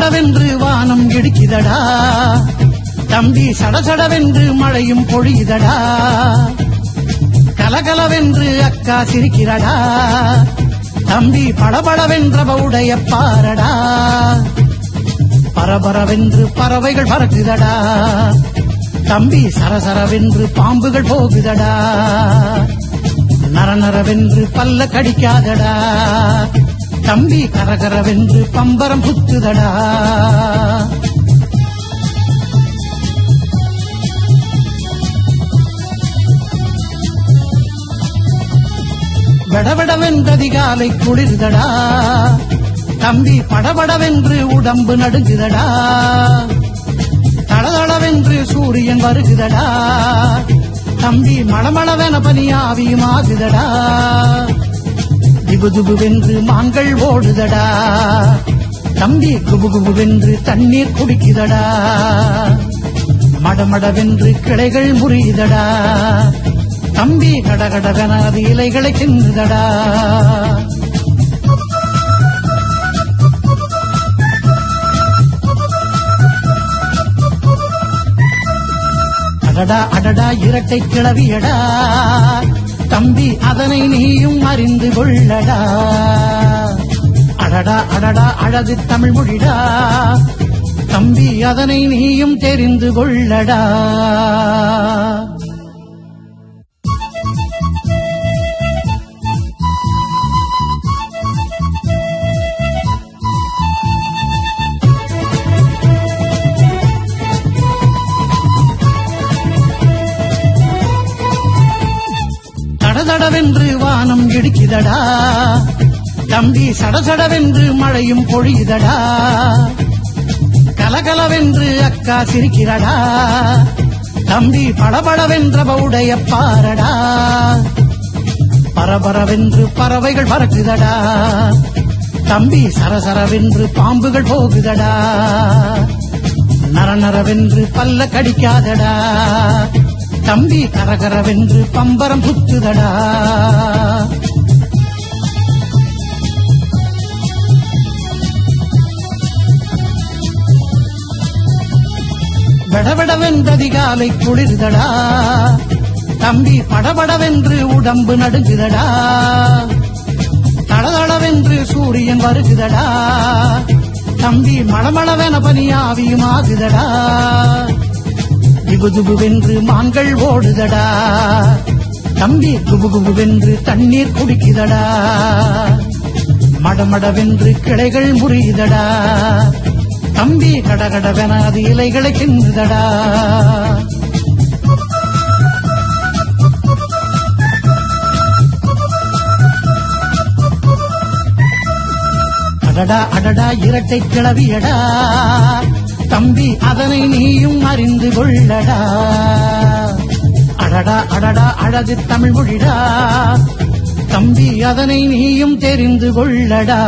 சடசடவென்று வானம் இடிக்குதடா. தம்பி சடசடவென்று மழையும் பொழியுதடா. கலகலவென்று அக்கா சிரிக்கிறடா. தம்பி படபடவென்றவ உடைய பாரடா. பரபரவென்று பறவைகள் பறக்குதடா. தம்பி சரசரவென்று பாம்புகள் போகுதடா. நரநரவென்று பல்ல கடிக்காதடா. தம்பி கரகரவென்று பம்பரம் புத்துதடா வெடவெடவென்றதிகாலை குளிர்தடா. தம்பி படபடவென்று உடம்பு நடுங்குதடா. தளதளவென்று சூரியன் வருகுதடா. தம்பி மளமளவென பனியாவியுமாகுதடா குபுகுபுவென்று மாங்கள் ஓடுதடா. தம்பி குபுகுபுவென்று தண்ணீர் குடிக்குதடா. மடமடவென்று கிளைகள் முறியுதடா. தம்பி கடகடவென அது இலைகளை தின்னுதடா அடடா அடடா இரட்டை கிளவியடா. தம்பி அதனை நீயும் அறிந்து கொள்ளடா. அடடா அடடா அழகு தமிழ் மொழிடா. தம்பி அதனை நீயும் தெரிந்து கொள்ளடா. சடசடவென்று வானம் இடிக்குதடா. தம்பி சடசடவென்று மழையும் பொழியுதடா. கலகலவென்று அக்கா சிரிக்கிறடா. தம்பி படபடவென்ற பவுடைய பாரடா. பரபரவென்று பறவைகள் பறக்குதடா. தம்பி சரசரவென்று பாம்புகள் போகுதடா. நரநரவென்று பல்ல கடிக்காதடா. தம்பி கரகரவென்று பம்பரம் சுத்துதடா விடவிடவென்றதிகாலை குளிர்தடா. தம்பி படபடவென்று உடம்பு நடுங்குதடா. தளதளவென்று சூரியன் வருகுதடா. தம்பி மளமளவென பனியாவியுமாகுதடா திபுதுபுவென்று மான்கள் ஓடுதடா. தம்பி குபுகுபுவென்று தண்ணீர் குடிக்குதடா. மடமடவென்று கிளைகள் முறியுதடா. தம்பி கடகடவென அது இலைகளை தின்னுதடா அடடா அடடா இரட்டை கிளவியடா. தம்பி அதனை நீயும் அறிந்து கொள்ளடா. அடடா அடடா அழகு தமிழ் மொழிடா. தம்பி அதனை நீயும் தெரிந்து கொள்ளடா.